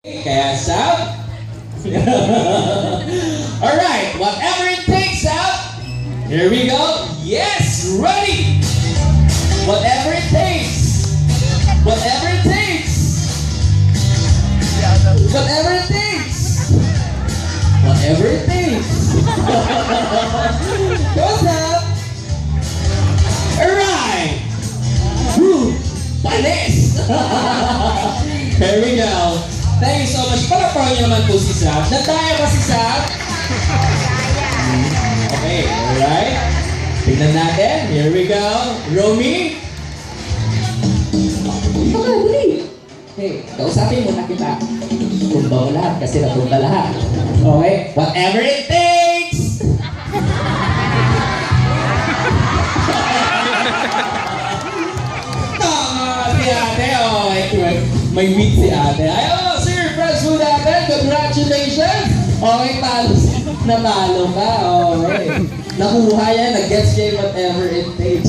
Kaya Sab? Alright, whatever it takes, Sab. Here we go. Yes, ready. Whatever it takes. Whatever it takes. Whatever it takes. Whatever it takes. Go, Sab. Alright. Woo! Panis! Here we go. Thank you so much. Palakpakan niyo naman po si Sab. Nagkaya ba si Sab? Okay, alright. Tignan natin. Here we go. Romy? Ka, dali. Okay, kausapin muna kita. Tumba mo lahat kasi natumba lahat. Okay? Whatever it takes! Tama si ate. Okay, may meet si ate. Ay, fresh food ate. Congratulations! Okay, talo. Natalo ka. Okay. Nakuha yan. Nag-gets game whatever it takes.